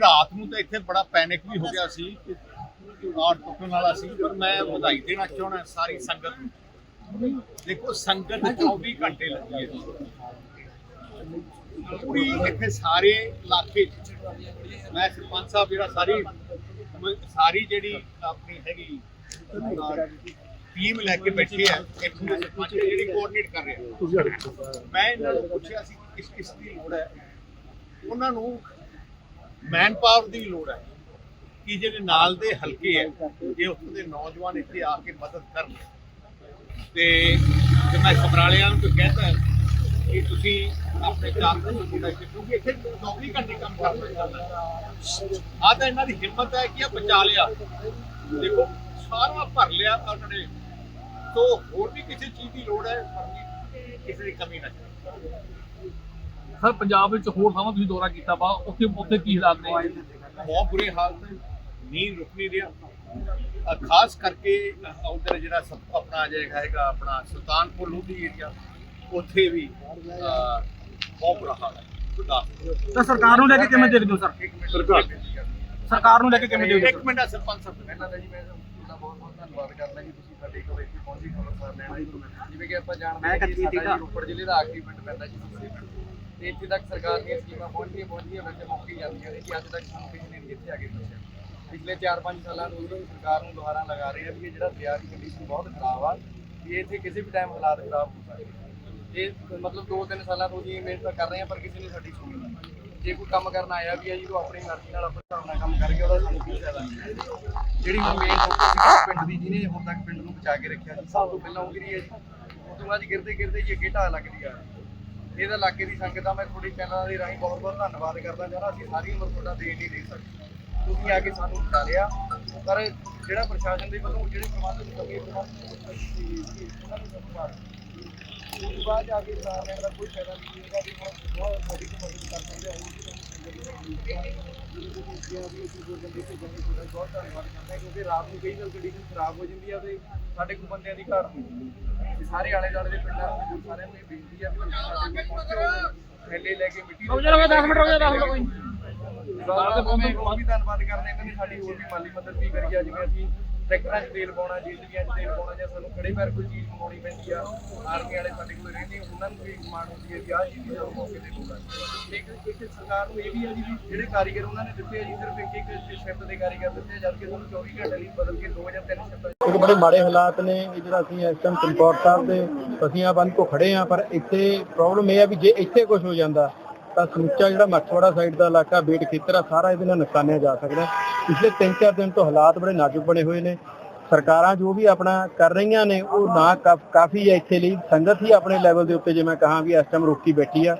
ਰਾਤ ਨੂੰ ਤਾਂ ਇੱਥੇ ਬੜਾ ਪੈਨਿਕ ਵੀ ਹੋ ਗਿਆ ਸੀ ਕਿ ਆੜ ਟੁੱਟਣ ਵਾਲਾ ਸੀ ਪਰ ਮੈਂ ਵਧਾਈ ਦੇਣਾ ਚਾਹਣਾ ਸਾਰੀ ਸੰਗਤ ਨੂੰ। ਦੇਖੋ ਸੰਗਤ 24 ਘੰਟੇ ਲੱਗੀ ਹੈ। ਪੂਰੀ ਇੱਥੇ ਸਾਰੇ ਇਲਾਕੇ 'ਚ। ਮੈਂ ਸਰਪੰਚ ਸਾਹਿਬ ਜਿਹੜਾ ਸਾਰੀ ਸਾਰੀ ਜਿਹੜੀ ਆਪਣੀ ਹੈਗੀ ਟੀਮ ਲੈ ਕੇ ਬੈਠੇ ਆ ਇੱਥੋਂ ਦੇ ਸਰਪੰਚ ਜਿਹੜੀ ਕੋਆਰਡੀਨੇਟ ਕਰ ਰਹੇ। ਮੈਂ ਇਹਨਾਂ ਨੂੰ ਪੁੱਛਿਆ ਸੀ ਕਿਸ ਕਿਸ ਦੀ ਲੋੜ ਹੈ? ਉਹਨਾਂ ਨੂੰ ਮੈਨ ਪਾਵਰ ਦੀ ਲੋੜ ਹੈ ਕਿ ਜਿਹੜੇ ਨਾਲ ਦੇ ਹਲਕੇ ਹੈ ਜੇ ਉੱਥੋਂ ਦੇ ਨੌਜਵਾਨ ਇੱਥੇ ਆ ਕੇ ਮਦਦ ਕਰਨ। ਤੇ ਤੇ ਮੈਂ ਸਮਰਾਲਿਆਂ ਨੂੰ ਤਾਂ ਕਹਿੰਦਾ ਕਿ ਤੁਸੀਂ ਆਪਣੇ ਚਾਕਰ ਨੂੰ ਜਿਹੜਾ ਕਿਉਂਕਿ ਇੱਥੇ 24 ਘੰਟੇ ਕੰਮ ਕਰਦੇ ਆ ਤਾਂ ਇਹਨਾਂ ਦੀ ਹਿੰਮਤ ਹੈ ਕਿ ਆ ਬਚਾ ਲਿਆ। ਦੇਖੋ, ਸਾਰਾ ਭਰ ਲਿਆ ਉਹਨਾਂ ਨੇ। ਤੋਂ ਹੋਰ ਵੀ ਕਿਸੇ ਚੀਜ਼ ਦੀ ਲੋੜ ਹੈ ਕਿਸੇ ਦੀ ਕਮੀ ਨਾ ਸਰ ਪੰਜਾਬ ਵਿੱਚ ਹੋਰ ਥਾਵਾਂ ਤੁਸੀਂ ਦੌਰਾ ਕੀਤਾ ਵਾ ਉੱਥੇ ਉੱਥੇ ਕੀ ਹਾਲਾਤ ਨੇ? ਬਹੁਤ ਬੁਰੇ ਹਾਲਤ ਹੈ ਨੀਂਦ ਰੁਕ ਨਹੀਂ ਰਿਹਾ ਖਾਸ ਕਰਕੇ ਉਧਰ ਜਿਹੜਾ ਸਭ- ਆਪਣਾ ਜਿਹੜਾ ਹੈਗਾ ਆਪਣਾ ਸੁਲਤਾਨਪੁਰ ਲੋਧੀ ਏਰੀਆ ਉੱਥੇ ਵੀ ਬਹੁਤ ਬੁਰਾ ਹਾਲ ਹੈ ਤਾਂ ਸਰਕਾਰ ਨੂੰ ਲੈ ਕੇ ਕਿਵੇਂ ਦੇਖਦੇ ਹੋ ਸਰ? ਸਰਕਾਰ ਸਰਕਾਰ ਨੂੰ ਲੈ ਕੇ ਕਿਵੇਂ ਦੇਖਦੇ ਹੋ ਇੱਕ ਮਿੰਟ ਆ ਸਰਪੰਚ ਸਾਹਿਬ ਪਹਿਲਾਂ ਤਾਂ ਜੀ ਮੈਂ ਤੁਹਾਡਾ ਬਹੁਤ ਬਹੁਤ ਧੰਨਵਾਦ ਕਰਦਾ ਜੀ ਤੁਸੀਂ ਸਾਡੇ ਕੋਲ ਇੱਥੇ ਪਹੁੰਚੀ ਖਬਰਸਾਰ ਲੈਣਾ ਜੀ ਜਿਵੇਂ ਕਿ ਆਪਾਂ ਜਾਣਦੇ ਹਾਂ ਕਿ ਸਾਡਾ ਰੋਪੜ ਜ਼ਿਲ੍ਹੇ ਦਾ ਆਖਰੀ ਪਿੰਡ ਪੈਂਦਾ ਜੀ ਸੁਖੀ ਪਿੰਡ ਤੇ ਇੱਥੇ ਤੱਕ ਸਰਕਾਰ ਦੀਆਂ ਸਕੀਮਾਂ ਪਹੁੰਚੀਆਂ ਪਹੁੰਚੀਆਂ ਵੈਸੇ ਮੁੱਕੀ ਜਾਂਦੀਆਂ ਨੇ ਕਿ ਅੱਜ ਤੱਕ ਸਾਨੂੰ ਕਿਸੇ ਨੇ ਨਹੀਂ ਆ ਕੇ ਪੁੱਛਿਆ ਪਿਛਲੇ 4-5 ਸਾਲਾਂ ਤੋਂ ਹੀ ਸਰਕਾਰ ਨੂੰ ਦੁਹਾਰਾ ਲਗਾ ਰਹੇ ਆ ਵੀ ਇਹ ਜਿਹੜਾ ਦਰਿਆ ਦੀ ਕੰਡੀਸ਼ਨ ਬਹੁਤ ਖਰਾਬ ਆ, ਵੀ ਇੱਥੇ ਕਿਸੇ ਵੀ ਟਾਈਮ ਹਾਲਾਤ ਖਰਾਬ ਹੋ ਸਕਦੇ ਇਹ ਮਤਲਬ 2-3 ਸਾਲਾਂ ਤੋਂ ਜੀ ਮਿਹਨਤ ਕਰ ਰਹੇ ਆ, ਪਰ ਕਿਸੇ ਨੇ ਸਾਡੀ ਸੁਣੀ ਨਹੀਂ। ਜੇ ਕੋਈ ਕੰਮ ਕਰਨ ਆਇਆ ਵੀ ਆ ਜੀ, ਉਹ ਆਪਣੀ ਮਰਜ਼ੀ ਨਾਲ ਆਪਣੇ ਹਿਸਾਬ ਨਾਲ ਕੰਮ ਕਰਕੇ ਉਹਦਾ ਸਾਨੂੰ ਕੀ ਫਾਇਦਾ? ਜਿਹੜੀ ਹੁਣ ਮੇਨ ਫੋਕਸ ਪਿੰਡ ਦੀ, ਜਿਹਨੇ ਹੁਣ ਤੱਕ ਪਿੰਡ ਨੂੰ ਬਚਾ ਕੇ ਰੱਖਿਆ ਸਭ ਤੋਂ ਪਹਿਲਾਂ ਉਹ ਗਿਰੀ ਹੈ ਜੀ? ਉਸ ਬਾਅਦ ਗਿਰਦੇ ਗਿਰਦੇ ਜੀ ਅੱਗੇ ਢਾਹ ਲੱਗਦੀ ਆ। ਇਹਦੇ ਇਲਾਕੇ ਦੀ ਸੰਗਤ ਦਾ ਮੈਂ ਤੁਹਾਡੇ ਚੈਨਲ ਦੇ ਰਾਹੀਂ ਬਹੁਤ ਬਹੁਤ ਧੰਨਵਾਦ ਕਰਦਾ ਚਾਹੁੰਦਾ ਅਸੀਂ ਸਾਰੀ ਉਮਰ ਤੁਹਾਡਾ ਦੇ ਨਹੀਂ ਦੇ ਸਕਦੇ। ਤੁਸੀਂ ਆ ਕੇ ਸਾਨੂੰ ਬਚਾ ਲਿਆ। ਪਰ ਜਿਹੜਾ ਪ੍ਰਸ਼ਾਸਨ ਦੇ ਵੱਲੋਂ ਜਿਹੜੇ ਪ੍ਰਬੰਧ ਦੀ ਕਮੀ ਉਸ ਬਾਅਦ ਆ ਕੇ ਸਾਰਿਆਂ ਦਾ ਕੋਈ ਫਾਇਦਾ ਨਹੀਂ ਹੋਏਗਾ ਵੀ ਬਹੁਤ ਸਾਡੀ ਮਦਦ ਕਰ ਸਕਦੇ ਹੋ ਬਹੁਤ ਧੰਨਵਾਦ ਕਰਦਾ ਕਿਉਂਕਿ ਰਾਤ ਨੂੰ ਕਈ ਵਾਰ ਕੰਡੀਸ਼ਨ ਖਰਾਬ ਹੋ ਜਾਂਦੀ ਆ ਤੇ ਸਾਡੇ ਕੋਲ ਬੰਦਿਆਂ ਦੀ ਘਾਟ ਹੁੰਦੀ ਸਾਰੇ ਆਲੇ ਦੁਆਲੇ ਦੇ ਪਿੰਡਾਂ ਨੂੰ ਮੌਜੂਦ ਸਾਰਿਆਂ ਨੂੰ ਬੇਨਤੀ ਆ ਵੀ ਸਾਡੇ ਕੋਲ ਲੈ ਕੇ ਮਿੱਟੀ ਰੁਕ ਜਾ 10 ਮਿੰਟ ਰੁਕ ਜਾ 10 ਮਿੰਟ ਕੋਈ ਸਰਕਾਰ ਦਾ ਮੈਂ ਹੋਰ ਵੀ ਧੰਨਵਾਦ ਕਰਦੇ ਇਹਨਾਂ ਨੇ ਸਾਡੀ ਹੋਰ ਵੀ ਮਾਲੀ ਮਦਦ ਵੀ ਕਰੀ ਆ ਜਿਵੇਂ ਅਸੀਂ ਟਰੈਕਟਰਾਂ 'ਚ ਤੇਲ ਪਾਉਣਾ ਜੀਸੀਬੀਆਂ 'ਚ ਤੇਲ ਪਾਉਣਾ ਜਾਂ ਸਾਨੂੰ ਖੜੇ ਪੈਰ ਕੋਈ ਚੀਜ਼ ਮੰਗਾਉਣੀ ਪੈਂਦੀ ਆ ਆਰਮੀ ਵਾਲੇ ਸਾਡੇ ਕੋਲ ਰਹਿੰਦੇ ਉਹਨਾਂ ਨੂੰ ਵੀ ਡਿਮਾਂਡ ਹੁੰਦੀ ਹੈ ਕਿ ਆਹ ਚੀਜ਼ ਦੀ ਜਦੋਂ ਮੌਕੇ ਤੇ ਹੋਊਗਾ ਇੱਕ ਇੱਕ ਸਰਕਾਰ ਨੂੰ ਇਹ ਵੀ ਹੈ ਜੀ ਵੀ ਜਿਹੜੇ ਕਾਰੀਗਰ ਉਹਨਾਂ ਨੇ ਦਿੱਤੇ ਆ ਜੀ ਸਿਰਫ ਇੱਕ ਇੱਕ ਸ਼ਿਫਟ ਦੇ ਕਾਰੀਗਰ ਦਿੱਤੇ ਆ, ਜਦ ਕਿ ਸਾਨੂੰ 24 ਘੰਟੇ ਲਈ ਬਦਲ ਕੇ ਦੋ ਜਾਂ ਤਿੰਨ ਸ਼ਿਫਟਾਂ ਕਿਉਂਕਿ ਬੜੇ ਮਾੜੇ ਹਾਲਾਤ ਨੇ ਜਿਹੜਾ ਅਸੀਂ ਇਸ ਟਾਈਮ ਚਮਕੌਰ ਸਾਹਿਬ ਦੇ ਪਸੀਆਂ ਬੰਦ ਕੋ ਖੜੇ ਆ ਪਰ ਇੱਥੇ ਪ੍ਰੋਬਲਮ ਇਹ ਆ ਵੀ ਜੇ ਇੱਥੇ ਕੁਝ ਹੋ ਜਾਂਦਾ ਤਾਂ ਸਮੁੱਚਾ ਜਿਹੜਾ ਮੱਛਵਾੜਾ ਸਾਈਡ ਦਾ ਇਲਾਕਾ ਬੇਟ ਖੇਤਰ ਆ, ਸਾਰਾ ਇਹਦੇ ਨਾਲ ਨੁਕਸਾਨਿਆ ਜਾ ਸਕਦਾ ਪਿਛਲੇ 3-4 ਦਿਨ ਤੋਂ ਹਾਲਾਤ ਬੜੇ ਨਾਜ਼ੁਕ ਬਣੇ ਹੋਏ ਨੇ। ਸਰਕਾਰਾਂ ਜੋ ਵੀ ਆਪਣਾ ਕਰ ਰਹੀਆਂ ਨੇ, ਉਹ ਨਾ ਕਾਫ- ਕਾਫੀ ਹੈ ਇੱਥੇ ਲਈ। ਸੰਗਤ ਹੀ ਆਪਣੇ ਲੈਵਲ ਦੇ ਉੱਤੇ, ਜੇ ਮੈਂ ਕਹਾਂ ਵੀ ਇਸ ਟਾਈਮ ਰੋਕੀ ਬੈਠੀ ਆ।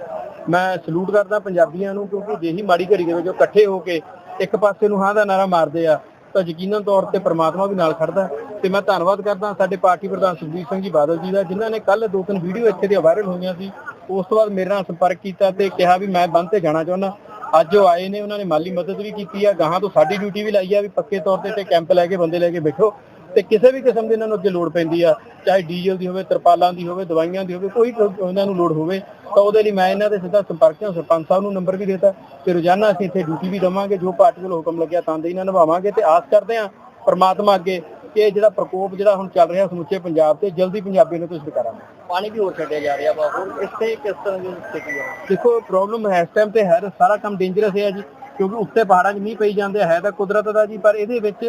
ਮੈਂ ਸਲੂਟ ਕਰਦਾ ਪੰਜਾਬੀਆਂ ਨੂੰ, ਕਿਉਂਕਿ ਜਿਹੀ ਮਾੜੀ ਘੜੀ ਦੇ ਵਿੱਚ ਉਹ ਇਕੱਠੇ ਹੋ ਕੇ ਇੱਕ ਪਾਸੇ ਨੂੰ ਹਾਂ ਦਾ ਨਾਰਾ ਮਾਰਦੇ ਆ, ਤਾਂ ਯਕੀਨਨ ਤੌਰ ਤੇ ਪ੍ਰਮਾਤਮਾ ਵੀ ਨਾਲ ਖੜਦਾ ਤੇ ਮੈਂ ਧੰਨਵਾਦ ਕਰਦਾ ਸਾਡੇ ਪਾਰਟੀ ਪ੍ਰਧਾਨ ਸੁਖਬੀਰ ਸਿੰਘ ਜੀ ਬਾਦਲ ਜੀ ਦਾ, ਜਿਨ੍ਹਾਂ ਨੇ ਕੱਲ ਦੋ ਤਿੰਨ ਵੀਡੀਓ ਇੱਥੇ ਦੀਆਂ ਵਾਇਰਲ ਹੋਈਆਂ ਸੀ। ਉਸ ਤੋਂ ਬਾਅਦ ਮੇਰੇ ਨਾਲ ਸੰਪਰਕ ਕੀਤਾ ਤੇ ਕਿਹਾ ਵੀ ਮੈਂ ਬੰਦ ਤੇ ਜਾਣਾ ਚਾਹੁੰਦਾ। ਅੱਜ ਉਹ ਆਏ ਨੇ, ਉਹਨਾਂ ਨੇ ਮਾਲੀ ਮਦਦ ਵੀ ਕੀਤੀ ਆ, ਗਾਹਾਂ ਤੋਂ ਸਾਡੀ ਡਿਊਟੀ ਵੀ ਲਾਈ ਆ ਵੀ ਪੱਕੇ ਤੌਰ ਤੇ ਤੇ ਕੈਂਪ ਲੈ ਕੇ ਬੰਦੇ ਲੈ ਕੇ ਬੈਠੋ। ਤੇ ਕਿਸੇ ਵੀ ਕਿਸਮ ਦੀ ਇਹਨਾਂ ਨੂੰ ਅੱਗੇ ਲੋੜ ਪੈਂਦੀ ਆ, ਚਾਹੇ ਡੀਜ਼ਲ ਦੀ ਹੋਵੇ, ਤਰਪਾਲਾਂ ਦੀ ਹੋਵੇ, ਦਵਾਈਆਂ ਦੀ ਹੋਵੇ, ਕੋਈ ਉਹਨਾਂ ਨੂੰ ਲੋੜ ਹੋਵੇ, ਤਾਂ ਉਹਦੇ ਲਈ ਮੈਂ ਇਹਨਾਂ ਦੇ ਸਿੱਧਾ ਸੰਪਰਕ ਹਾਂ ਸਰਪੰਚ ਸਾਹਿਬ ਨੂੰ ਨੰਬਰ ਵੀ ਦੇਤਾ। ਤੇ ਰੋਜ਼ਾਨਾ ਅਸੀਂ ਇੱਥੇ ਡਿਊਟੀ ਵੀ ਦਵਾਂਗੇ, ਜੋ ਪਾਰਟੀ ਵੱਲੋਂ ਹੁਕਮ ਲੱਗਿਆ ਤਾਂ ਦੇ ਇਹਨਾਂ ਨਿਭਾਵਾਂਗੇ ਤੇ ਆਸ ਕਰਦੇ ਹਾਂ ਪਰਮਾਤਮਾ ਅੱਗੇ ਕਿ ਇਹ ਜਿਹੜਾ ਪ੍ਰਕੋਪ ਜਿਹੜਾ ਹੁਣ ਚੱਲ ਰਿਹਾ ਸਮੁੱਚੇ ਪੰਜਾਬ ਤੇ, ਜਲਦੀ ਪੰਜਾਬੀ ਨੂੰ ਤੁਸੀਂ ਕਰਾਂਗੇ ਪਾਣੀ ਵੀ ਹੋਰ ਛੱਡਿਆ ਜਾ ਰਿਹਾ ਵਾ ਹੁਣ ਇੱਥੇ ਕਿਸ ਤਰ੍ਹਾਂ ਦੀ ਸਥਿਤੀ ਹੈ ਦੇਖੋ ਪ੍ਰੋਬਲਮ ਹੈ ਇਸ ਟਾਈਮ ਤੇ ਹੈ, ਸਾਰਾ ਕੰਮ ਡੇਂਜਰਸ ਹੈ ਜੀ, ਕਿਉਂਕਿ ਉੱਤੇ ਪਹਾੜਾਂ 'ਚ ਮੀਂਹ ਪਈ ਜਾਂਦੇ ਹੈ ਤਾਂ ਕੁਦਰਤ ਦਾ ਜੀ, ਪਰ ਇਹਦੇ ਵਿੱਚ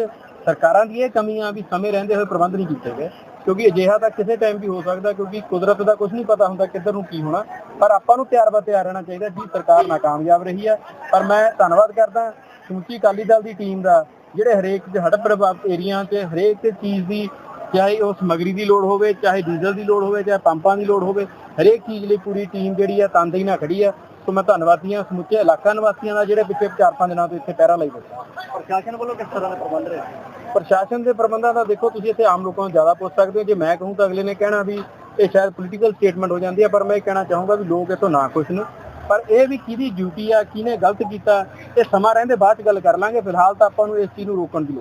ਸਰਕਾਰਾਂ ਦੀ ਇਹ ਕਮੀਆਂ ਵੀ ਸਮੇਂ ਰਹਿੰਦੇ ਹੋਏ ਪ੍ਰਬੰਧ ਨਹੀਂ ਕੀਤੇ ਗਏ। ਕਿਉਂਕਿ ਅਜਿਹਾ ਤਾਂ ਕਿਸੇ ਟਾਈਮ ਵੀ ਹੋ ਸਕਦਾ, ਕਿਉਂਕਿ ਕੁਦਰਤ ਦਾ ਕੁਝ ਨਹੀਂ ਪਤਾ ਹੁੰਦਾ ਕਿੱਧਰ ਨੂੰ ਕੀ ਹੋਣਾ। ਪਰ ਆਪਾਂ ਨੂੰ ਤਿਆਰ ਬਾ ਤਿਆਰ ਰਹਿਣਾ ਚਾਹੀਦਾ, ਜੀ, ਸਰਕਾਰ ਨਾਕਾਮਯਾਬ ਰਹੀ ਹੈ ਪਰ ਮੈਂ ਧੰਨਵਾਦ ਕਰਦਾ ਸਮੁੱਚੀ ਅਕਾਲੀ ਦਲ ਦੀ ਟੀਮ ਦਾ, ਜਿਹੜੇ ਹਰੇਕ ਹੜਪ ਪ੍ਰਭਾਵਿਤ ਏਰੀਆ 'ਚ, ਹਰੇਕ ਚੀਜ਼ ਦੀ ਚਾਹੇ ਉਹ ਸਮਗਰੀ ਦੀ ਲੋੜ ਹੋਵੇ ਚਾਹੇ ਡੀਜ਼ਲ ਦੀ ਲੋੜ ਹੋਵੇ ਚਾਹੇ ਪੰਪਾਂ ਦੀ ਲੋੜ ਹੋਵੇ ਹਰੇਕ ਚੀਜ਼ ਲਈ ਪੂਰੀ ਟੀਮ ਜਿਹੜੀ ਆ ਤੰਦਈ ਨਾਲ ਖੜੀ ਆ। ਸੋ ਮੈਂ ਧੰਨਵਾਦੀ ਹਾਂ ਸਮੁੱਚੇ ਇਲਾਕਾ ਨਿਵਾਸੀਆਂ ਦਾ ਜਿਹੜੇ ਪਿਛਲੇ 4-5 ਦਿਨਾਂ ਤੋਂ ਇੱਥੇ ਪਹਿਰਾ ਲਈ ਬੈਠੇ ਪ੍ਰਸ਼ਾਸਨ ਵੱਲੋਂ ਕਿਸ ਤਰ੍ਹਾਂ ਦੇ ਪ੍ਰਬੰਧ ਰਹੇ? ਪ੍ਰਸ਼ਾਸਨ ਦੇ ਪ੍ਰਬੰਧਾਂ ਦਾ ਦੇਖੋ ਤੁਸੀਂ ਇੱਥੇ ਆਮ ਲੋਕਾਂ ਨੂੰ ਜ਼ਿਆਦਾ ਪੁੱਛ ਸਕਦੇ ਹੋ। ਜੇ ਮੈਂ ਕਹੂੰ ਤਾਂ ਅਗਲੇ ਨੇ ਕਹਿਣਾ ਵੀ ਇਹ ਸ਼ਾਇਦ ਪੋਲੀਟੀਕਲ ਸਟੇਟਮੈਂਟ ਹੋ ਜਾਂਦੀ ਹੈ ਪਰ ਮੈਂ ਇਹ ਕਹਿਣਾ ਚਾਹੂੰਗਾ ਵੀ ਲੋਕ ਇਥੋਂ ਨਾ ਖੁਸ਼ ਨੇ। ਪਰ ਇਹ ਵੀ ਕਿਹਦੀ ਡਿਊਟੀ ਆ ਕਿਹਨੇ ਗਲਤ ਕੀਤਾ ਇਹ ਸਮਾਂ ਰਹਿੰਦੇ ਬਾਅਦ ਚ ਗੱਲ ਕਰ ਲਾਂਗੇ। ਫਿਲਹਾਲ ਤਾਂ ਆਪਾਂ ਨੂੰ ਇਸ ਚੀਜ਼ ਨੂੰ ਰੋਕਣ ਦੀ ਲੋੜ